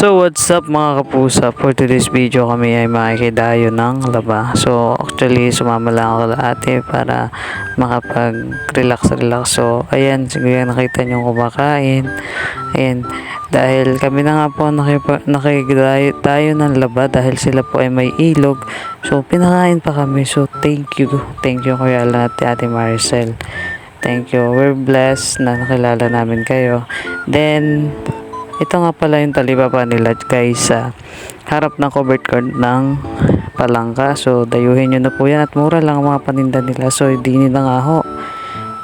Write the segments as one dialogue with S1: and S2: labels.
S1: So what's up mga kapusa? For today's video kami ay makikidayo ng laba So actually sumama lang ako ate Para makapag relax. So ayan siguro nakita nyo kumakain. Ayan dahil kami na nga po nakikidayo tayo ng laba Dahil sila po ay may ilog. So pinakain pa kami. So thank you. Thank you kuya Alan at ate Maricel. Thank you. We're blessed na nakilala namin kayo. Then, ito nga pala yung talibaba nila guys sa harap ng covered court ng palangka. So, dayuhin nyo na po yan at mura lang ang mga paninda nila. So, hindi nila nga ho.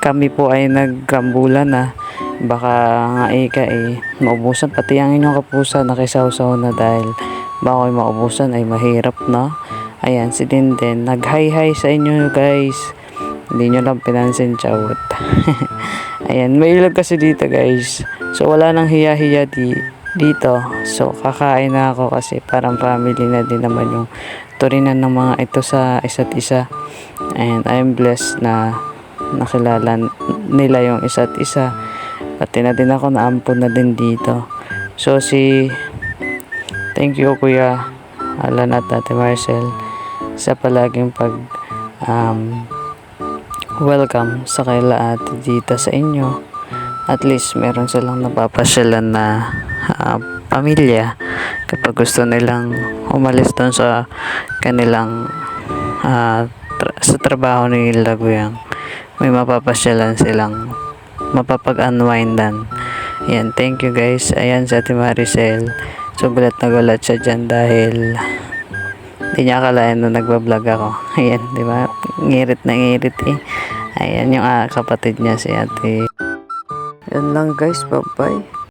S1: Kami po ay nagkambulan na baka nga ika eh maubusan pati ang inyong kapusa nakisawsaw na dahil baka ay maubusan ay mahirap na ayan si Dinden nag hi hi sa inyo guys hindi nyo lang pinansin chawot ayan may ilog kasi dito guys so wala nang hiya-hiya di, dito. So kakain na ako kasi parang family na din naman yung turinan ng mga ito sa isa't isa. And I'm blessed na nakilala nila yung isa't isa. Pati na din ako naampon na din dito. So si thank you kuya Alan at Ate Marcel sa palaging pag um, welcome sa kaila ate dito sa inyo at least meron silang napapasyalan na ah, pamilya kapag gusto nilang umalis doon sa kanilang ah, tra- sa trabaho ni Laguyang may mapapasyalan silang mapapag-unwindan yan thank you guys ayan sa Ate Maricel so gulat na gulat siya dyan dahil hindi niya akalain na nagbablog ako. Ayan, di ba? Ngirit na ngirit eh. Ayan yung ah, kapatid niya si ate. Yan lang guys, bye-bye.